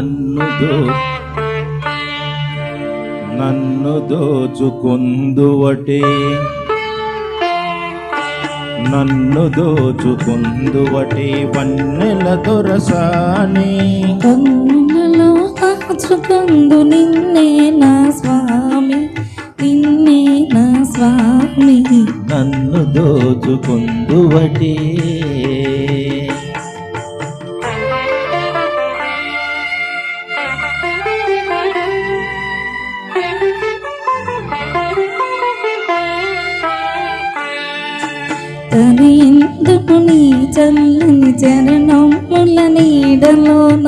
దో నన్ను దోచుకుందువటే. నన్ను దోచుకుందువటే వన్నెల దొరసాని. కన్నులలో నిన్నే నా స్వామి నిన్నే నా స్వామి. నన్ను దోచుకుందువటే. తరిందుకు నీ చల్లని చరణముల నీడలోన?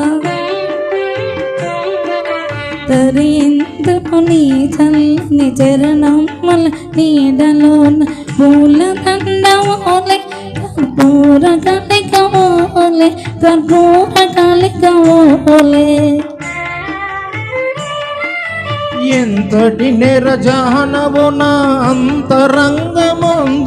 తరిందుకు నీ చల్లని చరణముల నీడలోన? పూల దండమోలే కర్పూర కలికమోలే కర్పూర కలికమోలే ఎంతటి నెరజానవు నా అంతరంగమంత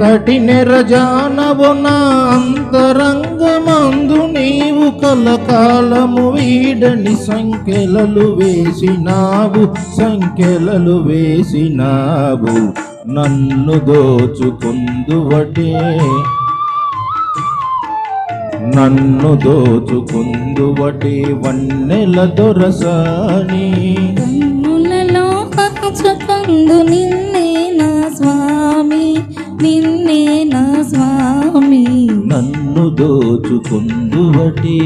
అంతటి నెరజానవు నా అంతరంగమందు నీవు కలకాలము వీడని సంఖ్యలలు వేసినావు సంఖ్యలలు వేసినావు. నన్ను దోచుకుందువటే. నన్ను దోచుకుందువటే వన్నెల దొరసాని. కన్నులలో కాచుకందు నిన్నే నా స్వామి. నన్ను దోచుకుందువటి.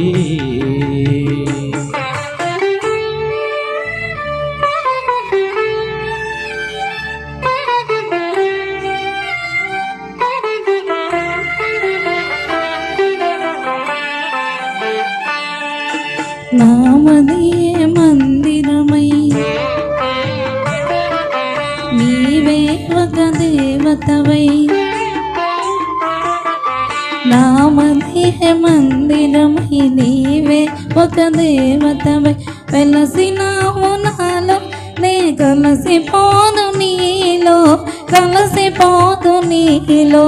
మందిరమై. నీవే ఒక దేవతవై. నీవే ఒక దేవతవై వెలసినావు నాలో నే కలసిపోదు నీలో కలసిపోదు నీలో.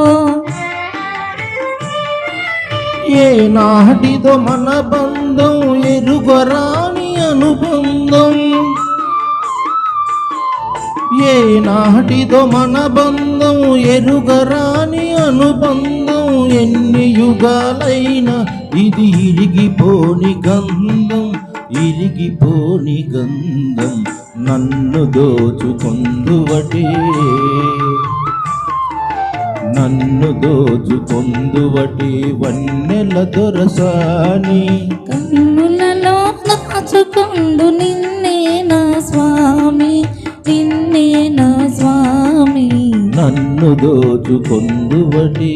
ఏ నాటిదో మన బంధం ఎరుగరాని అనుబంధం. ఏ నాటిదో మన బంధం ఎరుగరాని అనుబంధం ఎన్ని యుగాలైనా ఇది ఇరిగిపోని గంధం ఇరిగిపోని గంధం నన్ను దోచుకొందువటే. నన్ను దోచుకొందువటే వన్నెల దొరసాని. కన్నులలో నన్ను దోచుకొందువటి